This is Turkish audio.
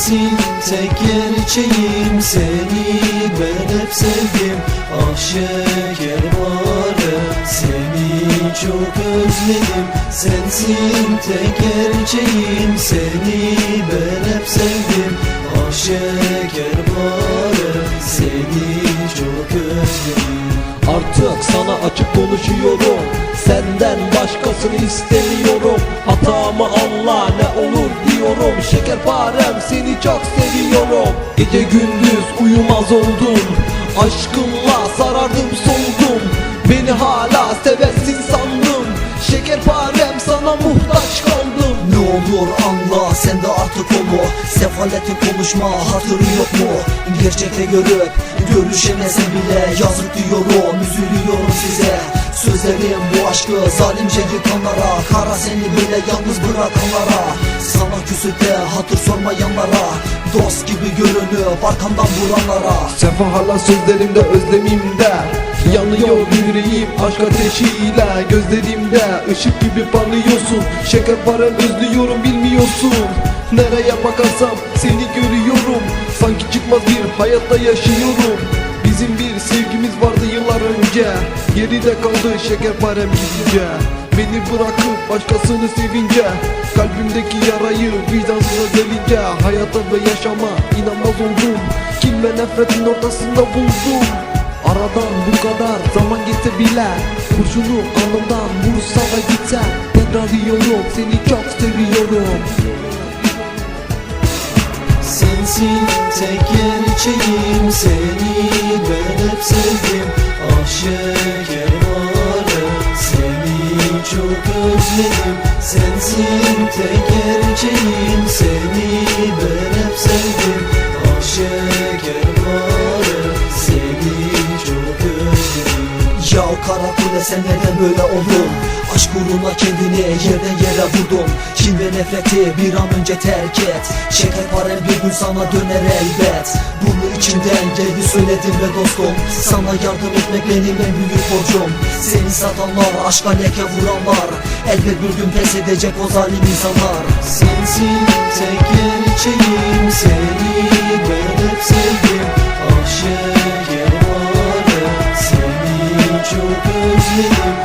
Sensin tek gerçeğim. Seni ben hep sevdim. Ah şekerpare Seni çok özledim. Sensin tek gerçeğim. Seni ben hep sevdim. Ah şekerpare Seni çok özledim. Artık sana açık konuşuyorum Senden başkasını istemiyorum. Hatamı anla ne olur diyorum. Şekerparem seni çok seviyorum. Gece gündüz uyumaz oldum. Aşkınla sarardım soldum Beni hala seversin sandım Şekerparem sana muhtaç kaldım. Ne olur anla sen de artık onu Sefaletin konuşma hatırı yok mu? Gerçekte görüp görüşemesen bile. Yazık diyorum üzülüyorum size Sözlerim bu aşkı zalimce yıkanlara Kara seni böyle yalnız bırakanlara. Sana küsüp de hatır sormayanlara. Dost gibi görünüp arkamdan vuranlara. Sefa sözlerimde özlemimde Yanıyor yüreğim aşk ateşiyle. Gözlerimde ışık gibi parlıyorsun. Şekerparem özlüyorum bilmiyorsun. Nereye bakarsam seni görüyorum. Sanki çıkmaz bir hayatta yaşıyorum Bizim bir sevgimiz vardı yıllar önce. Geride kaldı şekerparem gidince Beni bırakıp başkasını sevince. Kalbimdeki yarayı vicdansıza delince Hayata ve yaşama inanmaz oldum. Kin ve nefretin ortasında buldum? Aradan bu kadar zaman geçse bile Kurşunu alnımdan vursa da gitse Tekrar diyorum seni çok seviyorum Sensin tek gerçeğim Seni ben hep sevdim. Ah şekerpare Seni çok özledim. Sensin tek gerçeğim Ya kara kule sen neden böyle oldun? Aşk uğruna kendini yerden yere vurdun. Kin ve nefreti bir an önce terk et. Şekerparem bir gün sana döner elbet. Bunu içimden geldi söyledim ve dostum. Sana yardım etmek benim en büyük borcum. Seni satanlar, aşka leke vuranlar Elbet bir gün pes edecek o zalim insanlar. Sensin tek gerçeğim. Seni ben hep to